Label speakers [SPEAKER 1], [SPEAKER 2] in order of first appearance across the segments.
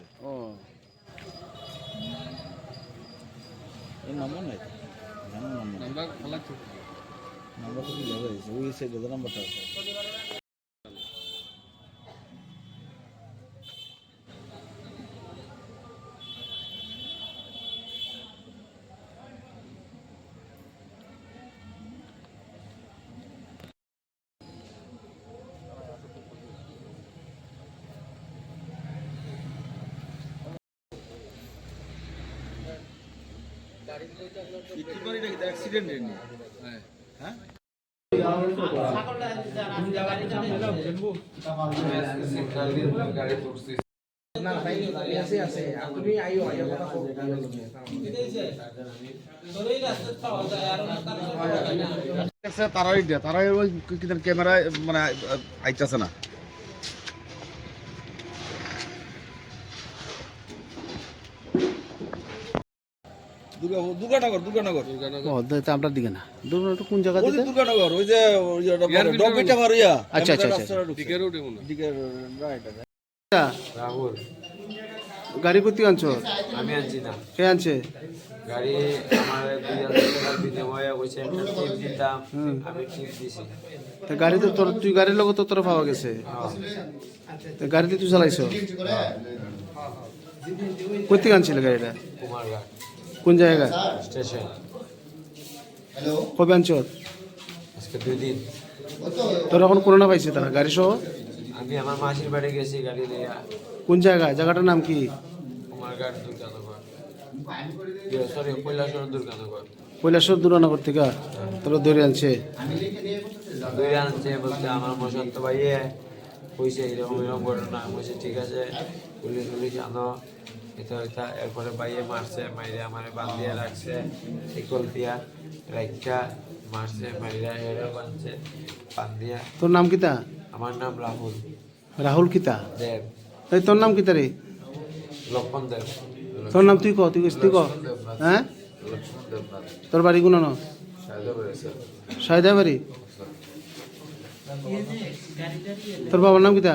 [SPEAKER 1] করছে
[SPEAKER 2] ও
[SPEAKER 1] এই নম্বর নাই নাম্বার
[SPEAKER 2] নাম্বার
[SPEAKER 1] তো কি যাবে ওই সে নাম্বারটা আছে
[SPEAKER 2] হ্যাঁ?
[SPEAKER 1] হ্যাঁ
[SPEAKER 3] তারাই দেয় তারাই ওই ক্যামেরায় মানে আইতাছে না
[SPEAKER 1] দুর্গা দুর্গানগর দুর্গানগর।
[SPEAKER 2] তো দিকে না। কোন জায়গা দিকে?
[SPEAKER 1] দুর্গানগর ওই যে ডগবিটা পার
[SPEAKER 2] আচ্ছা, আচ্ছা, আচ্ছা।
[SPEAKER 1] দিকে রোডে দিকে রাইট
[SPEAKER 4] রাহুল।
[SPEAKER 2] গাড়ি কোথায় আনছো?
[SPEAKER 4] আমি আনছি না।
[SPEAKER 2] কে আনছে?
[SPEAKER 4] গাড়ি আমার দুই বিনিময়ে ওই সেন্টার টিপ দিতাম আমি টিপ দিছি।
[SPEAKER 2] তা গাড়ি তো তোর তুই গাড়ির লগত তো তোর পাওয়া গেছে? তা গাড়িতে তুই চালাইছো? কোথায় আনছিল গাড়িটা?
[SPEAKER 4] কুমারঘাট।
[SPEAKER 2] কোন জায়গা
[SPEAKER 4] স্টেশন।
[SPEAKER 2] কবে আনছো?
[SPEAKER 4] আজকে দুই দিন।
[SPEAKER 2] তোর এখন করোনা পাইছে তারা গাড়ি সহ
[SPEAKER 4] আমি আমার মাসির বাড়ি গেছি গাড়ি নিয়ে।
[SPEAKER 2] কোন জায়গা জায়গাটার নাম কি?
[SPEAKER 4] কুমারঘাট দুর্গানগর। সরি কৈলাসর দুর্গানগর।
[SPEAKER 2] কৈলাসর দূরানগর থেকে? তোর ধরে আনছে?
[SPEAKER 4] দুই আনছে বলছে আমার বসন্ত ভাইয়ে কইছে এরকম এরকম ঘটনা। বলছি ঠিক আছে পুলিশ পুলিশ আনো। এটা এটা এরপরে বাইয়ে মারছে মাইরে আমার বান্ধিয়ে রাখছে শিকল দিয়া রাইকা মারছে মাইরা হেরে বাঁধছে বান্ধিয়া
[SPEAKER 2] তোর নাম কিতা?
[SPEAKER 4] আমার নাম রাহুল।
[SPEAKER 2] রাহুল কিতা?
[SPEAKER 4] দেব।
[SPEAKER 2] এই তোর নাম কিতা রে?
[SPEAKER 4] লক্ষণ দেব।
[SPEAKER 2] তোর নাম তুই ক তুই তুই ক? হ্যাঁ? তোর বাড়ি কোন
[SPEAKER 4] সাহায্য করেছে
[SPEAKER 2] সাইদা বাড়ি? তোর বাবার নাম কিতা?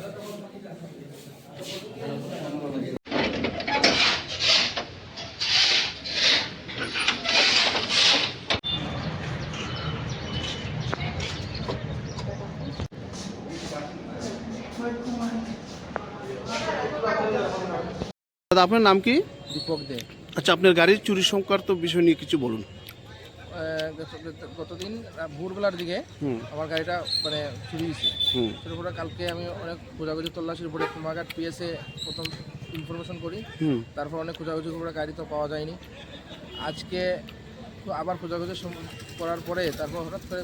[SPEAKER 2] দাদা আপনার নাম কি?
[SPEAKER 5] দীপক দে।
[SPEAKER 2] আচ্ছা আপনার গাড়ির চুরি সংক্রান্ত বিষয় নিয়ে কিছু বলুন।
[SPEAKER 5] গতদিন ভোরবেলার দিকে আমার গাড়িটা মানে চুরি হয়েছে। সেটার কালকে আমি অনেক খোঁজাখুঁজি তল্লাশির উপরে কুমারঘাট পিএসে প্রথম ইনফরমেশন করি। তারপর অনেক খোঁজাখুঁজির করে গাড়ি তো পাওয়া যায়নি। আজকে আবার খোঁজাখুঁজি করার পরে তারপর হঠাৎ করে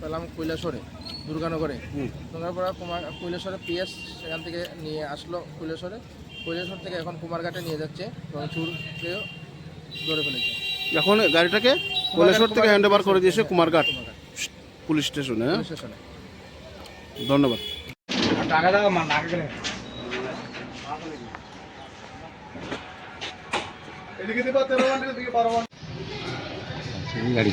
[SPEAKER 5] পেলাম কৈলাসরে। দুর্গানগরে।
[SPEAKER 2] হুম।
[SPEAKER 5] দুর্গানগরে কুমার কৈলাসরে পিএস সেখান থেকে নিয়ে আসলো কৈলাসরে কৈলাসর থেকে এখন কুমারঘাটে নিয়ে যাচ্ছে এবং চুরকেও ধরে ফেলেছে।
[SPEAKER 2] এখন গাড়িটাকে কৈলাসর থেকে হ্যান্ড ওভার করে দিয়েছে কুমারঘাট
[SPEAKER 5] কুমারঘাট।
[SPEAKER 2] পুলিশ স্টেশনে ধন্যবাদ। এদিকে দিবা হ্যাঁ?
[SPEAKER 5] পুলিশ স্টেশনে
[SPEAKER 2] ধন্যবাদ
[SPEAKER 3] গাড়ি।